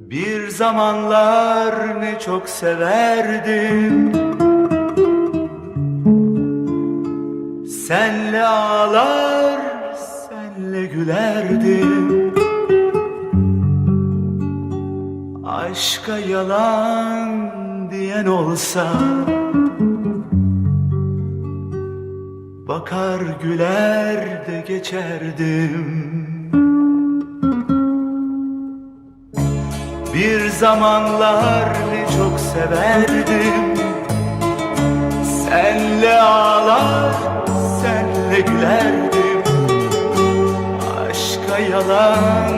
Bir zamanlar ne çok severdim. Senle ağlar, senle gülerdim. Aşka yalan diyen olsa Bakar güler de geçerdim. Bir zamanlar ne çok severdim. Senle ağlar, senle gülerdim. Aşka yalan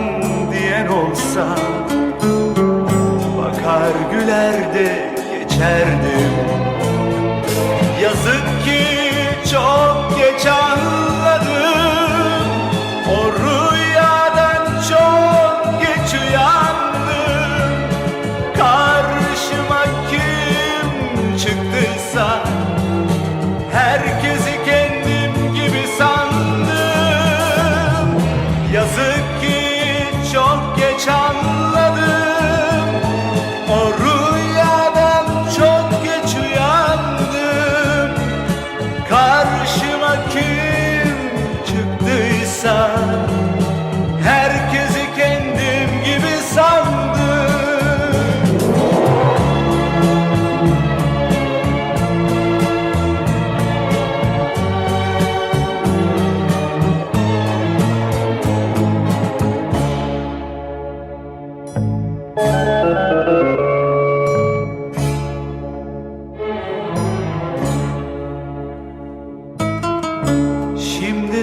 Yazık ki çok çıktıysa Herkesi kendim gibi sandım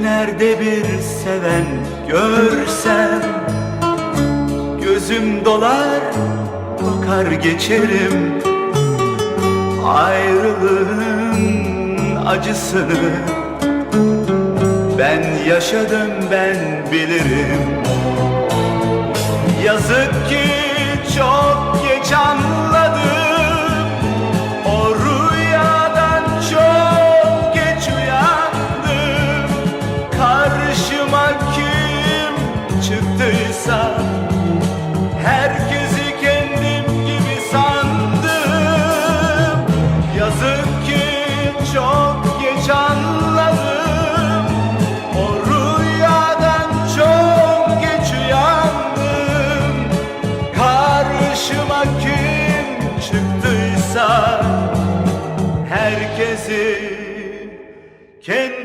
nerede bir seven görsem Gözüm dolar bakar geçerim. Ayrılığın acısını Ben yaşadım ben bilirim. Yazık çıktıysa Herkesi kendim gibi sandım. Yazık ki çok geç anladım. O rüyadan çok geç uyandım. Karşıma kim çıktıysa Herkesi kendim